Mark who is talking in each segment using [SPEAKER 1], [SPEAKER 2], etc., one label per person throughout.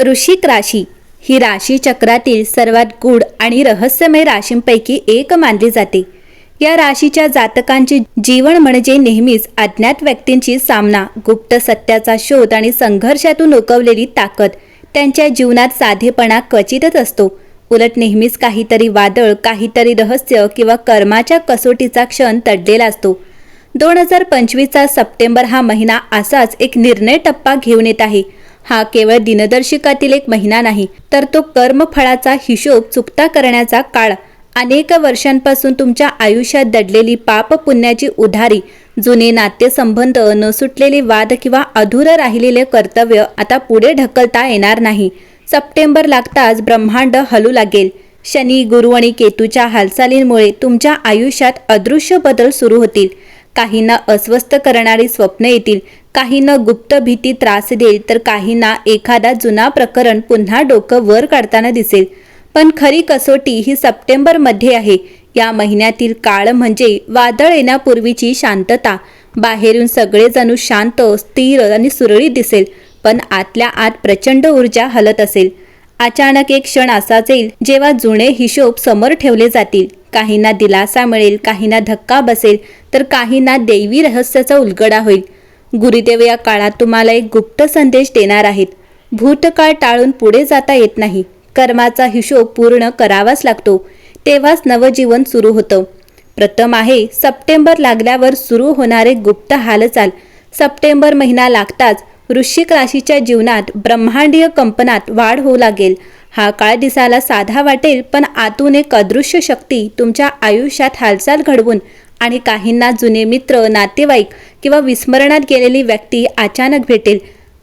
[SPEAKER 1] वृश्चिक राशी ही राशी चक्रातील सर्वात गूढ आणि रहस्यमय राशींपैकी एक मानली जाते. या राशीच्या जातकांचे जीवन म्हणजे नेहमीच अज्ञात व्यक्तींची सामना गुप्त सत्याचा शोध आणि संघर्षातून उकवलेली ताकद त्यांच्या जीवनात साधेपणा क्वचितच असतो. उलट नेहमीच काहीतरी वादळ काहीतरी रहस्य किंवा कर्माच्या कसोटीचा क्षण तडलेला असतो. दोन हजार पंचवीसचा सप्टेंबर हा महिना असाच एक निर्णय टप्पा घेऊन येत आहे. हा केवळ दिनदर्शिकातील एक महिना नाही तर तो कर्मफळाचा हिशोब चुकता करण्याचा काळ. अनेक वर्षांपासून तुमच्या आयुष्यात दडलेली पाप पुण्याची उधारी जुने नात्यसंबंध न सुटलेले वाद किंवा अधुरं राहिलेले कर्तव्य आता पुढे ढकलता येणार नाही. सप्टेंबर लागताच ब्रह्मांड हलू लागेल. शनी गुरु आणि केतूच्या हालचालींमुळे तुमच्या आयुष्यात अदृश्य बदल सुरू होतील. काहींना अस्वस्थ करणारी स्वप्न येतील काहींना गुप्त भीती त्रास देईल तर काहींना एखादा जुना प्रकरण पुन्हा डोकं वर काढताना दिसेल. पण खरी कसोटी ही सप्टेंबरमध्ये आहे. या महिन्यातील काळ म्हणजे वादळ येण्यापूर्वीची शांतता. बाहेरून सगळेजणू शांत स्थिर आणि सुरळीत दिसेल पण आतल्या आत प्रचंड ऊर्जा हलत असेल. अचानक एक क्षण असाच येईल जेव्हा जुने हिशोब समोर ठेवले जातील. काहींना दिलासा मिळेल काहींना धक्का बसेल तर काहींना दैवी रहस्याचा उलगडा होईल. गुरुदेव या काळात तुम्हाला एक गुप्त संदेश देणार आहेत. भूतकाळ टाळून पुढे जाता येत नाही. कर्माचा हिशोब पूर्ण करावाच लागतो. तेव्हाच नवजीवन सुरू होतं. प्रथम आहे सप्टेंबर लागल्यावर सुरू होणारे गुप्त हालचाल. सप्टेंबर महिना लागताच वृश्चिक राशीच्या जीवनात ब्रह्मांडीय कंपनात वाढ होऊ लागेल. हा काळ दिसायला साधा वाटेल पण आतून एक अदृश्य शक्ती तुमच्या आयुष्यात हालचाल घडवून आणि काहींना जुने मित्र नातेवाईक किंवा विस्मरणात गेलेली व्यक्ती अचानक भेटेल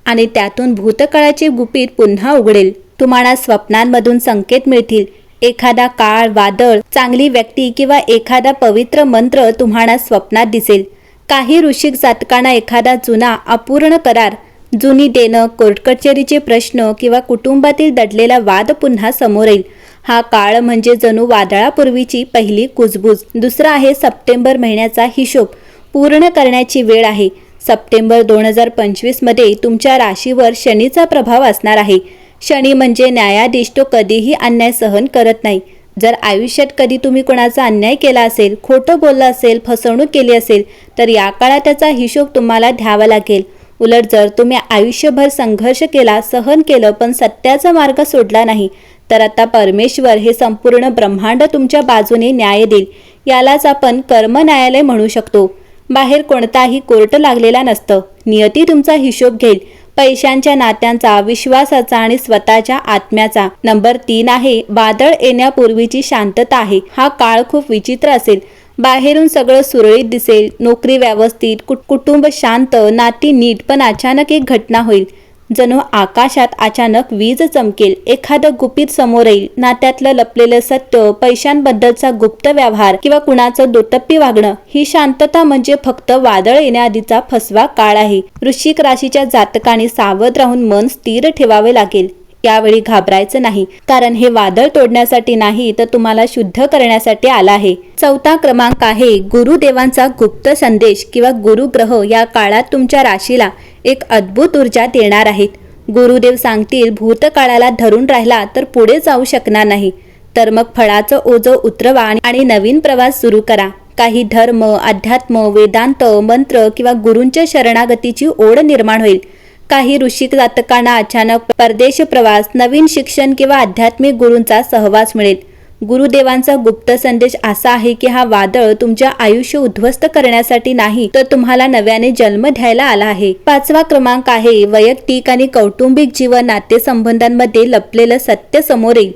[SPEAKER 1] आणि त्यातून भूतकाळाचे गुपित पुन्हा उघडेल. तुम्हाला स्वप्नांमधून संकेत मिळतील. एखादा काळ वादळ चांगली व्यक्ती किंवा एखादा पवित्र मंत्र तुम्हाला स्वप्नात दिसेल. काही ऋषिक जातकांना एखादा जुना अपूर्ण करार जुनी देणं कोर्ट कचेरीचे प्रश्न किंवा कुटुंबातील दडलेला वाद पुन्हा समोर येईल. हा काळ म्हणजे जणू वादळापूर्वीची पहिली कुजबूज. दुसरा आहे सप्टेंबर महिन्याचा हिशोब. पूर्ण करण्याची वेळ आहे. सप्टेंबर दोन हजार पंचवीसमध्ये तुमच्या राशीवर शनीचा प्रभाव असणार आहे. शनी म्हणजे न्यायाधीश तो कधीही अन्याय सहन करत नाही. जर आयुष्यात कधी तुम्ही कोणाचा अन्याय केला असेल खोटं बोललं असेल फसवणूक केली असेल तर या काळात त्याचा हिशोब तुम्हाला द्यावा लागेल. उलट जर तुम्ही आयुष्यभर संघर्ष केला सहन केलं पण सत्याचा मार्ग सोडला नाही तर आता परमेश्वर हे संपूर्ण ब्रह्मांड तुमच्या बाजूने न्याय देईल. यालाच आपण कर्म न्यायालय म्हणू शकतो. बाहेर कोणताही कोर्ट लागलेला नसतं. नियती तुमचा हिशोब घेईल. पैशांच्या नात्यांचा विश्वासाचा आणि स्वतःच्या आत्म्याचा. नंबर तीन आहे वादळ येण्यापूर्वीची शांतता आहे. हा काळ खूप विचित्र असेल. बाहेरून सगळं सुरळीत दिसेल. नोकरी व्यवस्थित कुटुंब शांत नाती नीट पण अचानक एक घटना होईल. जणू आकाशात अचानक वीज चमकेल. एखादं गुपित समोर येईल. नात्यातलं लपलेलं सत्य पैशांबद्दलचा गुप्त व्यवहार किंवा कुणाचं दोटप्पी वागणं ही शांतता म्हणजे फक्त वादळ येण्याआधीचा फसवा काळ आहे. वृश्चिक राशीच्या जातकाने सावध राहून मन स्थिर ठेवावे लागेल. यावेळी घाबरायचं नाही. कारण हे वादळ तोडण्यासाठी नाही तर तुम्हाला शुद्ध करण्यासाठी आला आहे. चौथा क्रमांक आहे गुरुदेवांचा गुप्त संदेश किंवा गुरुग्रह. या काळात तुमच्या राशीला एक अद्भुत ऊर्जा देणार आहेत. गुरुदेव सांगतील भूतकाळाला धरून राहिला तर पुढे जाऊ शकणार नाही. तर मग फळाचं ओझं उतरवा आणि- नवीन प्रवास सुरू करा. काही धर्म अध्यात्म वेदांत मंत्र किंवा गुरूंच्या शरणागतीची ओढ निर्माण होईल. काही ऋषिक जातकांना अचानक परदेश प्रवास नवीन शिक्षण किंवा आध्यात्मिक गुरूंचा सहवास मिळेल. गुरुदेवांचा गुप्त संदेश असा आहे की हा वादळ तुमच्या आयुष्य उद्ध्वस्त करण्यासाठी नाही तर तुम्हाला नव्याने जन्म द्यायला आला आहे. पाचवा क्रमांक आहे वैयक्तिक आणि कौटुंबिक जीवन नातेसंबंधांमध्ये लपलेलं सत्य समोर येईल.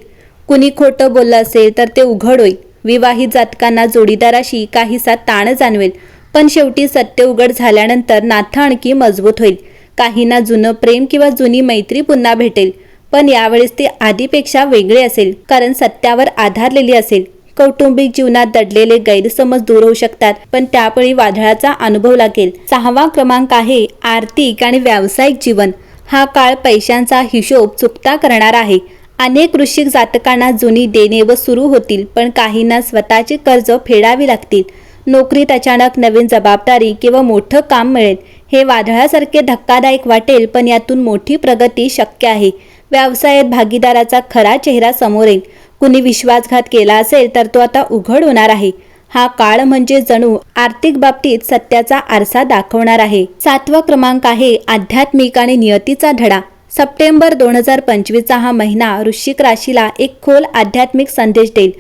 [SPEAKER 1] कुणी खोटं बोललं असेल तर ते उघड होईल. विवाहित जातकांना जोडीदाराशी काहीसा ताण जाणवेल पण शेवटी सत्य उघड झाल्यानंतर नातं आणखी मजबूत होईल. काहींना जुनं प्रेम किंवा जुनी मैत्री पुन्हा भेटेल. पण यावेळेस ते आधीपेक्षा वेगळे असेल कारण सत्यावर आधारलेली असेल. कौटुंबिक जीवनात दडलेले गैरसमज दूर होऊ शकतात पण त्यावेळी वादळाचा अनुभव लागेल. सहावा क्रमांक आहे आर्थिक आणि व्यावसायिक जीवन. हा काळ पैशांचा हिशोब चुकता करणार आहे. अनेक वृश्चिक जातकांना जुनी देणे व सुरू होतील पण काहींना स्वतःची कर्ज फेडावी लागतील. नोकरीत अचानक नवीन जबाबदारी किंवा मोठं काम मिळेल. हे वादळासारखे धक्कादायक वाटेल पण यातून मोठी प्रगती शक्य आहे. व्यवसायात भागीदाराचा खरा चेहरा समोर येईल. कुणी विश्वासघात केला असेल तर तो आता उघड होणार आहे. हा काळ म्हणजे जणू आर्थिक बाबतीत सत्याचा आरसा दाखवणार आहे. सातवा क्रमांक आहे आध्यात्मिक आणि नियतीचा धडा. सप्टेंबर दोन हजार पंचवीसचा हा महिना वृश्चिक राशीला एक खोल आध्यात्मिक संदेश देईल.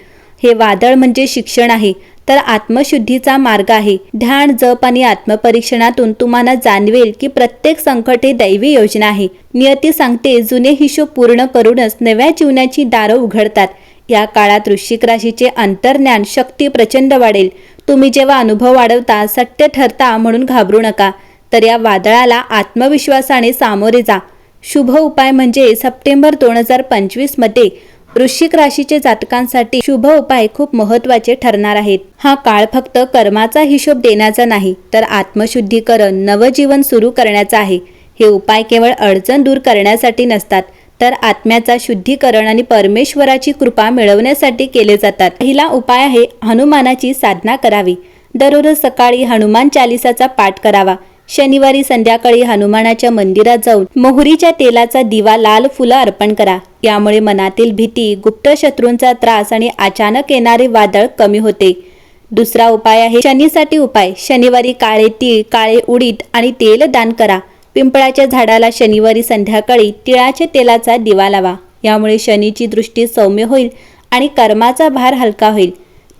[SPEAKER 1] हे वादळ म्हणजे शिक्षण आहे. तर आत्मशुद्धीचा मार्ग आहे. ध्यान जप आणि आत्मपरीक्षणातून तुम्हाला जाणवेल की प्रत्येक संकट हे दैवी योजना आहे. नियती सांगते जुने हिशोब पूर्ण करूनच नव्या जीवनाची दारं उघडतात. या काळात वृश्चिक राशीचे अंतर्ज्ञान शक्ती प्रचंड वाढेल. तुम्ही जेव्हा अनुभव वाढवता सत्य ठरता म्हणून घाबरू नका. तर या वादळाला आत्मविश्वासाने सामोरे जा. शुभ उपाय म्हणजे सप्टेंबर दोन हजार पंचवीसमध्ये वृश्चिक राशीचे जातकांसाठी शुभ उपाय खूप महत्त्वाचे ठरणार आहेत. हा काळ फक्त कर्माचा हिशोब देण्याचा नाही तर आत्मशुद्धीकरण नवजीवन सुरू करण्याचा आहे. हे उपाय केवळ अडचण दूर करण्यासाठी नसतात तर आत्म्याचा शुद्धीकरण आणि परमेश्वराची कृपा मिळवण्यासाठी केले जातात. पहिला उपाय आहे हनुमानाची साधना करावी. दररोज सकाळी हनुमान चालिसाचा पाठ करावा. शनिवारी संध्याकाळी हनुमानाच्या मंदिरात जाऊन मोहरीच्या तेलाचा दिवा लाल फुलं अर्पण करा. यामुळे मनातील भीती गुप्त शत्रूंचा त्रास आणि अचानक येणारे वादळ कमी होते. दुसरा उपाय आहे शनीसाठी उपाय. शनिवारी काळे तीळ काळे उडीद आणि तेल दान करा. पिंपळाच्या झाडाला शनिवारी संध्याकाळी तिळाच्या तेलाचा दिवा लावा. यामुळे शनीची दृष्टी सौम्य होईल आणि कर्माचा भार हलका होईल.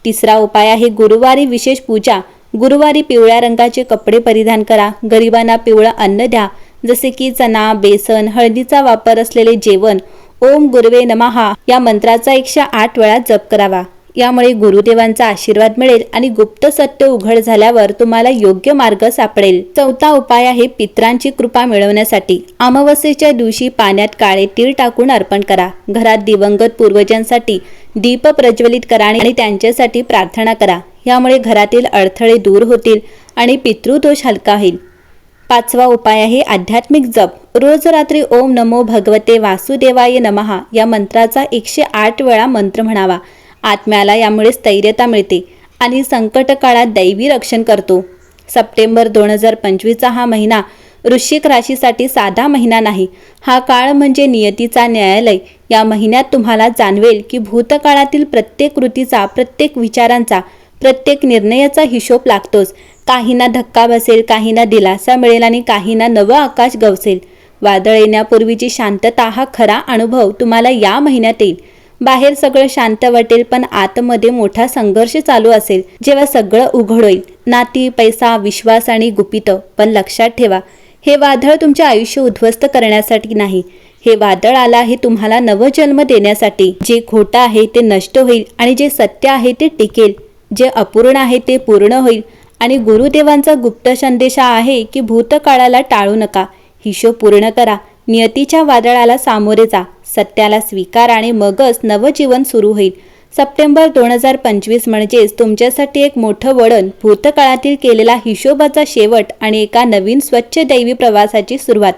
[SPEAKER 1] तिसरा उपाय आहे गुरुवारी विशेष पूजा. गुरुवारी पिवळ्या रंगाचे कपडे परिधान करा. गरिबांना पिवळं अन्न द्या. जसे की चना बेसन हळदीचा वापर असलेले जेवण ओम गुरुवे नमहा या मंत्राचा एकशे आठ वेळा जप करावा. यामुळे गुरुदेवांचा आशीर्वाद मिळेल आणि गुप्त सत्य उघड झाल्यावर तुम्हाला योग्य मार्ग सापडेल. चौथा उपाय आहे पित्रांची कृपा मिळवण्यासाठी. अमावस्येच्या दिवशी पाण्यात काळे तीळ टाकून अर्पण करा. घरात दिवंगत पूर्वजांसाठी दीप प्रज्वलित करा आणि त्यांच्यासाठी प्रार्थना करा. यामुळे घरातील अडथळे दूर होतील आणि पितृदोष हलका होईल. पाचवा उपाय आहे आध्यात्मिक जप. रोज रात्री ओम नमो भगवते वासुदेवाय नमहा या मंत्राचा एकशे आठ वेळा मंत्र म्हणावा. आत्म्याला यामुळे स्थैर्यता मिळते आणि संकट काळात दैवी रक्षण करतो. सप्टेंबर दोन हजार पंचवीसचा हा महिना वृश्चिक राशीसाठी साधा महिना नाही. हा काळ म्हणजे नियतीचा न्यायालय. या महिन्यात तुम्हाला जाणवेल की भूतकाळातील प्रत्येक कृतीचा प्रत्येक विचारांचा प्रत्येक निर्णयाचा हिशोब लागतोच. काहींना धक्का बसेल काहींना दिलासा मिळेल आणि काहींना नवं आकाश गवसेल. वादळ येण्यापूर्वीची शांतता हा खरा अनुभव तुम्हाला या महिन्यात येईल. बाहेर सगळं शांत वाटेल पण आतमध्ये मोठा संघर्ष चालू असेल. जेव्हा सगळं उघड होईल. नाती पैसा विश्वास आणि गुपित. पण लक्षात ठेवा हे वादळ तुमचे आयुष्य उद्ध्वस्त करण्यासाठी नाही. हे वादळ आला आहे तुम्हाला नवजन्म देण्यासाठी. जे खोटं आहे ते नष्ट होईल आणि जे सत्य आहे ते टिकेल. जे अपूर्ण आहे ते पूर्ण होईल. आणि गुरुदेवांचा गुप्त संदेश आहे की भूतकाळाला टाळू नका. हिशोब पूर्ण करा. नियतीच्या वादळाला सामोरे जा. सत्याला स्वीकार आणि मगच नवजीवन सुरू होईल. सप्टेंबर दोन हजार पंचवीस म्हणजेच तुमच्यासाठी एक मोठं वळण भूतकाळातील केलेला हिशोबाचा शेवट आणि एका नवीन स्वच्छ दैवी प्रवासाची सुरुवात.